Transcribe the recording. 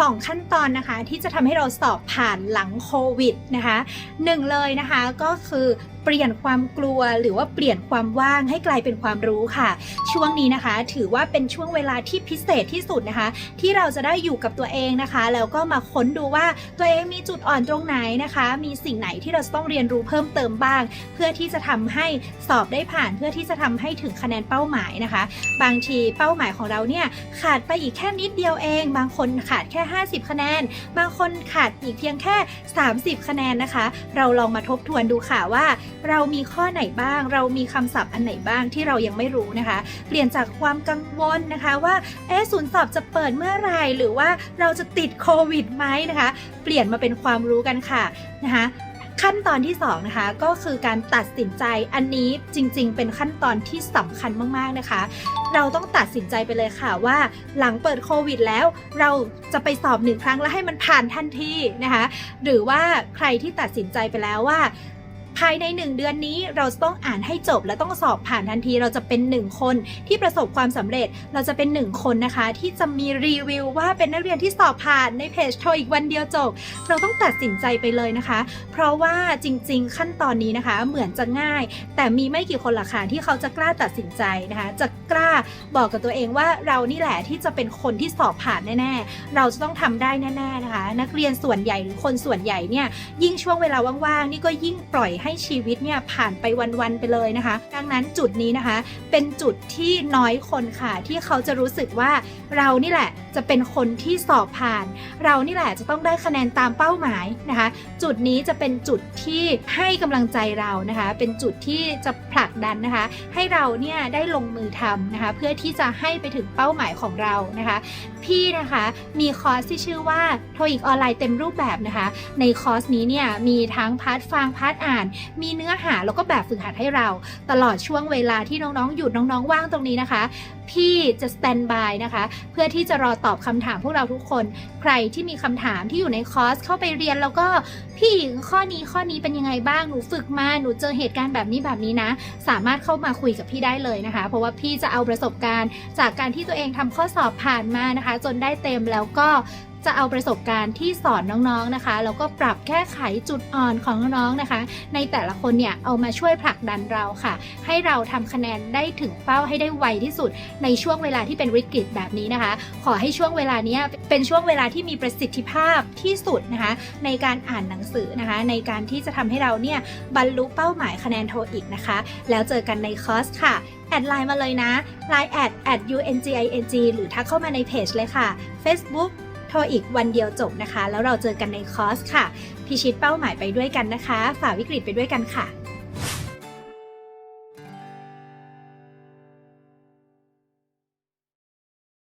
2 ขั้นตอนนะคะที่จะทำให้เราสอบผ่านหลังโควิดนะคะหนึ่งเลยนะคะก็คือเปลี่ยนความกลัวหรือว่าเปลี่ยนความว่างให้กลายเป็นความรู้ค่ะ ช่วงนี้นะคะ ถือว่าเป็นช่วงเวลาที่พิเศษที่สุดนะคะ ที่เราจะได้อยู่กับตัวเองนะคะแล้วก็มาค้นดูว่าตัวเองมีจุดอ่อนตรงไหนนะคะ มีสิ่งไหนที่เราจะต้องเรียนรู้เพิ่มเติมบ้าง เพื่อที่จะทำให้สอบได้ผ่าน เพื่อที่จะทำให้ถึงคะแนนเป้าหมายนะคะ บางทีเป้าหมายของเราเนี่ยขาดไปอีกแค่นิดเดียวเอง บางคนขาดแค่ 50 คะแนน บางคนขาดอีกเพียงแค่ 30 คะแนนนะคะ เราลองมาทบทวนดูค่ะว่า เรามีข้อไหนบ้าง เรามีคำศัพท์อันไหนบ้างที่เรายังไม่รู้นะคะ เปลี่ยนจากความกังวลนะคะว่าเอ๊ศูนย์สอบจะเปิดเมื่อไหร่หรือว่าเราจะติดโควิดไหมนะคะ เปลี่ยนมาเป็นความรู้กันค่ะนะคะขั้นตอนที่2นะคะก็คือการตัดสินใจอันนี้จริงๆ เป็นขั้นตอนที่สำคัญมากๆนะคะ เราต้องตัดสินใจไปเลยค่ะว่าหลังเปิดโควิดแล้วเราจะไปสอบหนึ่งครั้งแล้วให้มันผ่านทันทีนะคะ หรือว่าใครที่ตัดสินใจไปแล้วว่า ภายใน 1 เดือนนี้เราต้องอ่านให้จบและต้องสอบผ่านทันที เราจะเป็น 1 คนที่ประสบความสำเร็จ เราจะเป็น 1 คนนะคะ ที่จะมีรีวิวว่าเป็นนักเรียนที่สอบผ่านในเพจโทรอีกวันเดียวจบ เราต้องตัดสินใจไปเลยนะคะ เพราะว่าจริง ๆ ขั้นตอนนี้นะคะ เหมือนจะง่าย แต่มีไม่กี่คนล่ะค่ะที่เขาจะกล้าตัดสินใจนะคะ จะกล้าบอกกับตัวเองว่าเรานี่แหละที่จะเป็นคนที่สอบผ่านแน่ๆ เราจะต้องทำได้แน่ๆนะคะ นักเรียนส่วนใหญ่หรือคนส่วนใหญ่เนี่ยยิ่งช่วงเวลาว่างๆนี่ก็ยิ่งปล่อยให้ชีวิตเนี่ยผ่านไปวันๆไปเลยนะคะ ดังนั้นจุดนี้นะคะ เป็นจุดที่น้อยคนค่ะ ที่เขาจะรู้สึกว่าเรานี่แหละจะเป็นคนที่สอบผ่าน เรานี่แหละจะต้องได้คะแนนตามเป้าหมายนะคะ จุดนี้จะเป็นจุดที่ให้กำลังใจเรานะคะ เป็นจุดที่จะผลักดันนะคะ ให้เราเนี่ยได้ลงมือทำนะคะ เพื่อที่จะให้ไปถึงเป้าหมายของเรานะคะ พี่นะคะมีคอร์สที่ชื่อว่าโทอีกออนไลน์เต็มรูปแบบนะคะ ในคอร์สนี้เนี่ยมีทั้งพาร์ทฟังพาร์ทอ่านมีเนื้อหาแล้วก็แบบฝึกหัดให้เรา ตลอดช่วงเวลาที่น้องๆหยุดน้องๆว่างตรงนี้นะคะ พี่จะสแตนบายนะคะ เพื่อที่จะรอตอบคำถามพวกเราทุกคน ใครที่มีคำถามที่อยู่ในคอร์สเข้าไปเรียนแล้วก็พี่ข้อนี้ข้อนี้เป็นยังไงบ้างหนูฝึกมาหนูเจอเหตุการณ์แบบนี้แบบนี้นะ สามารถเข้ามาคุยกับพี่ได้เลยนะคะ เพราะว่าพี่จะเอาประสบการณ์ จากการที่ตัวเองทำข้อสอบผ่านมานะคะ จนได้เต็มแล้วก็ จะเอาประสบการณ์ที่สอนน้องๆนะคะแล้วก็ปรับแก้ไขจุดอ่อนของน้องๆนะคะ ในแต่ละคนเนี่ยเอามาช่วยผลักดันเราค่ะ ให้เราทำคะแนนได้ถึงเป้าให้ได้ไวที่สุด ในช่วงเวลาที่เป็นวิกฤตแบบนี้นะคะ ขอให้ช่วงเวลานี้เป็นช่วงเวลาที่มีประสิทธิภาพที่สุดนะคะ ในการอ่านหนังสือนะคะ ในการที่จะทำให้เราเนี่ยบรรลุเป้าหมายคะแนนโทอีกนะคะ แล้วเจอกันในคอร์สค่ะแอดไลน์มาเลยนะ Line แอด at unging หรือทักเข้ามาในเพจเลยค่ะ Facebook โทรอีกวันเดียวจบนะคะ แล้วเราเจอกันในคอร์สค่ะ พิชิตเป้าหมายไปด้วยกันนะคะ ฝ่าวิกฤตไปด้วยกันค่ะ